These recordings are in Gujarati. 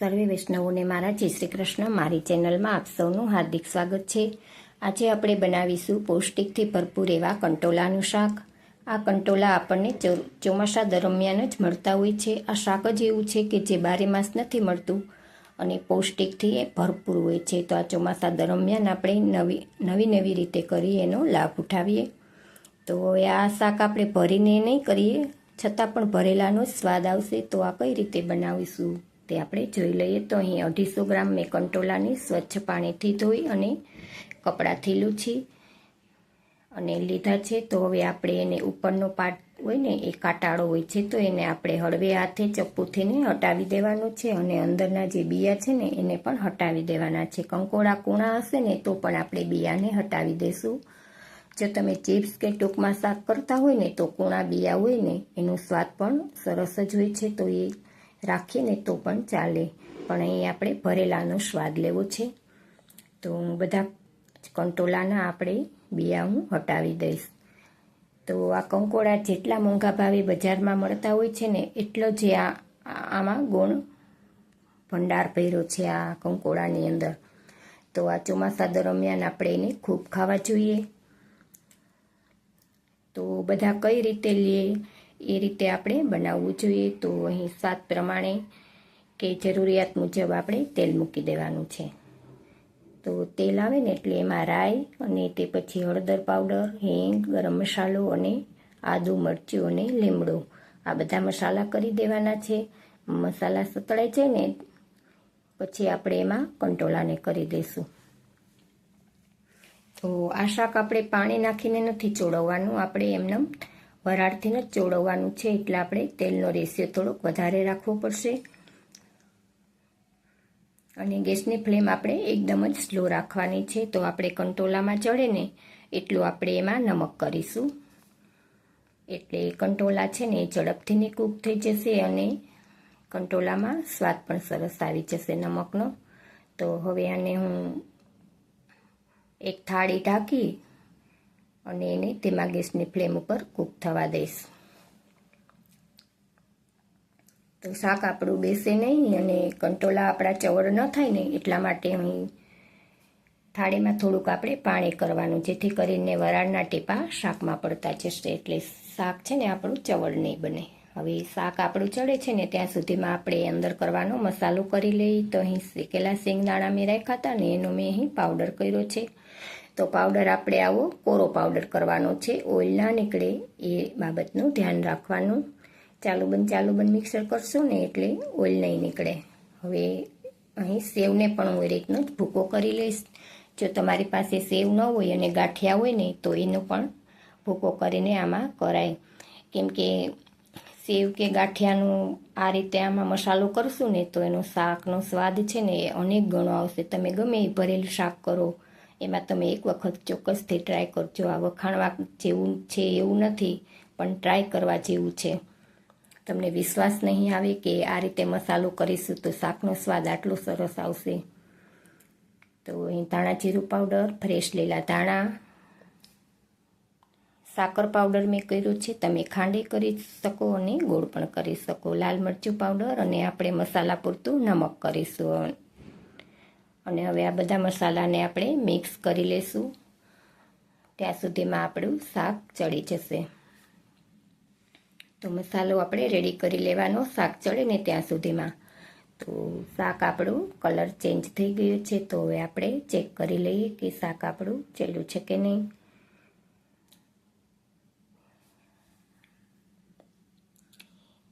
સર્વે વૈષ્ણવોને મારા જય શ્રી કૃષ્ણ. મારી ચેનલમાં આપ સૌનું હાર્દિક સ્વાગત છે. આજે આપણે બનાવીશું પૌષ્ટિકથી ભરપૂર એવા કંટોલાનું શાક. આ કંટોલા આપણને ચોમાસા દરમિયાન જ મળતા હોય છે. આ શાક જ એવું છે કે જે બારે માસ નથી મળતું અને પૌષ્ટિકથી એ ભરપૂર હોય છે. તો આ ચોમાસા દરમિયાન આપણે નવી નવી નવી રીતે કરી એનો લાભ ઉઠાવીએ. તો હવે આ શાક આપણે ભરીને નહીં કરીએ. છતાં પણ ભરેલાનો જ સ્વાદ આવશે. તો આ કઈ રીતે બનાવીશું? તે આપણે જોઈ લઈએ તો અહીં અઢીસો ગ્રામ મેં કંટોલાને સ્વચ્છ પાણીથી ધોઈ અને કપડાથી લૂછી અને લીધા છે. તો હવે આપણે એને ઉપરનો પાર્ટ હોય ને, એ કાંટાળો હોય છે, તો એને આપણે હળવે હાથે ચપ્પુથીને હટાવી દેવાનું છે અને અંદરના જે બિયા છે ને, એને પણ હટાવી દેવાના છે. કંકોડા કૂણા હશે ને, તો પણ આપણે બિયાને હટાવી દેશું. જો તમે ચિપ્સ કે ટૂંકમાં શાક કરતા હોય ને, તો કૂણા, બિયા હોય ને, એનો સ્વાદ પણ સરસ જ હોય છે. તો એ રાખીએ ને તો પણ ચાલે. પણ અહીં આપણે ભરેલાનો સ્વાદ લેવો છે. તો હું બધા કંટોલાના આપણે બિયા હું હટાવી દઈશ. તો આ કંકોડા જેટલા મોંઘા ભાવે બજારમાં મળતા હોય છે ને, એટલો જ આ, આમાં ગુણ ભંડાર ભર્યો છે આ કંકોડાની અંદર. તો આ ચોમાસા દરમિયાન આપણે એને ખૂબ ખાવા જોઈએ. તો બધા કઈ રીતે લઈએ એ રીતે આપણે બનાવવું જોઈએ. તો અહીં સ્વાદ પ્રમાણે કે જરૂરિયાત મુજબ આપણે તેલ મૂકી દેવાનું છે. તો તેલ આવે ને એટલે એમાં રાઈ અને તે પછી હળદર પાવડર, હિંગ, ગરમ મસાલો અને આદુ, મરચું અને લીમડો આ બધા મસાલા કરી દેવાના છે. મસાલા સતળાઈ છે ને પછી આપણે એમાં કંટોલાને કરી દઈશું. તો આ શાક આપણે પાણી નાખીને નથી ચોળવવાનું. આપણે એમને વરાળથી જ ચોળવવાનું છે એટલે આપણે તેલનો રેશિયો થોડોક વધારે રાખવો પડશે. અને ગેસની ફ્લેમ આપણે એકદમ જ સ્લો રાખવાની છે, તો આપણે કંટોલામાં ચડે ને એટલું આપણે એમાં નમક કરીશું. એટલે કંટોલા છે ને એ ઝડપથી ને કૂક થઈ જશે અને કંટોલામાં સ્વાદ પણ સરસ આવી જશે નમકનો. તો હવે આને હું એક થાળી ઢાંકી અને એને તેમાં ગેસની ફ્લેમ ઉપર કૂક થવા દઈશ. તો શાક આપણું બેસે નહીં અને કંટોલા આપણા ચવડ ન થાય ને એટલા માટે અહીં થાળીમાં થોડુંક આપણે પાણી કરવાનું, જેથી કરીને વરાળના ટીપા શાકમાં પડતા જશે. એટલે શાક છે ને આપણું ચવડ નહીં બને. હવે શાક આપણું ચડે છે ને ત્યાં સુધીમાં આપણે અંદર કરવાનો મસાલો કરી લઈએ તો અહીં શેકેલા શેંગદાણા મેં રાખ્યા હતા ને એનો મેં અહીં પાવડર કર્યો છે. તો પાવડર આપણે આવો, કોરો પાવડર કરવાનો છે. ઓઇલ ના નીકળે એ બાબતનું ધ્યાન રાખવાનું. ચાલુ બંધ ચાલુ બંધ મિક્સર કરશો ને એટલે ઓઇલ નહીં નીકળે. હવે અહીં સેવને પણ હું એ રીતનો જ ભૂકો કરી લઈશ. જો તમારી પાસે સેવ ન હોય અને ગાંઠિયા હોય ને, તો એનો પણ ભૂકો કરીને આમાં કરાય. કેમ કે સેવ કે ગાંઠિયાનું આ રીતે આમાં મસાલો કરશું ને, તો એનો શાકનો સ્વાદ છે ને એ અનેક ગણો આવશે. તમે ગમે એ ભરેલું શાક કરો એમાં તમે એક વખત ચોક્કસથી ટ્રાય કરજો. આ વખાણવા જેવું છે એવું નથી, પણ ટ્રાય કરવા જેવું છે. તમને વિશ્વાસ નહીં આવે કે આ રીતે મસાલો કરીશું તો શાકનો સ્વાદ આટલો સરસ આવશે. તો અહીં ધાણા જીરું પાવડર ફ્રેશ લીલા ધાણા. સાકર પાવડર મેં કર્યું છે, તમે ખાંડે કરી શકો અને ગોળ પણ કરી શકો. લાલ મરચું પાવડર અને આપણે મસાલા પૂરતું નમક કરીશું. અને હવે આ બધા મસાલાને આપણે મિક્સ કરી લેશું. ત્યાં સુધીમાં આપણું શાક ચડી જશે. તો મસાલો આપણે રેડી કરી લેવાનો, શાક ચડે ને ત્યાં સુધીમાં. તો શાક આપણું કલર ચેન્જ થઈ ગયું છે, તો હવે આપણે ચેક કરી લઈએ કે શાક આપણું ચડ્યું છે કે નહીં.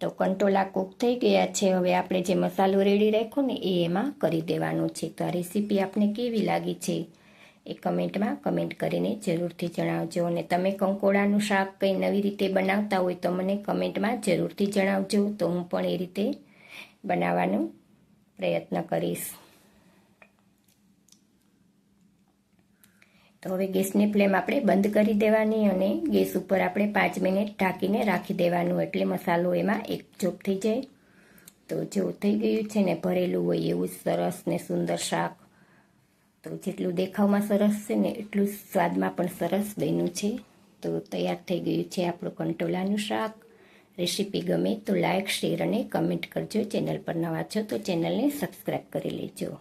તો કંટોલા કૂક થઈ ગયા છે. હવે આપણે જે મસાલો રેડી રાખ્યો ને એ એમાં કરી દેવાનું છે. તો આ રેસીપી આપને કેવી લાગી છે એ કમેન્ટમાં કમેન્ટ કરીને જરૂરથી જણાવજો. અને તમે કંકોડાનું શાક કંઈ નવી રીતે બનાવતા હોય તો મને કમેન્ટમાં જરૂરથી જણાવજો. તો હું પણ એ રીતે બનાવવાનો પ્રયત્ન કરીશ. તો હવે ગેસની ફ્લેમ આપણે બંધ કરી દેવાની અને ગેસ ઉપર આપણે પાંચ મિનિટ ઢાંકીને રાખી દેવાનું એટલે મસાલો એમાં એક જોપ થઈ જાય. તો જેવું થઈ ગયું છે ને ભરેલું હોય એવું સરસ ને સુંદર શાક. તો જેટલું દેખાવમાં સરસ છે ને એટલું સ્વાદમાં પણ સરસ બન્યું છે. તો તૈયાર થઈ ગયું છે આપણું કંટોલાનું શાક. રેસીપી ગમે તો લાઇક શેર અને કમેન્ટ કરજો. ચેનલ પર નવા છો તો ચેનલને સબસ્ક્રાઈબ કરી લેજો.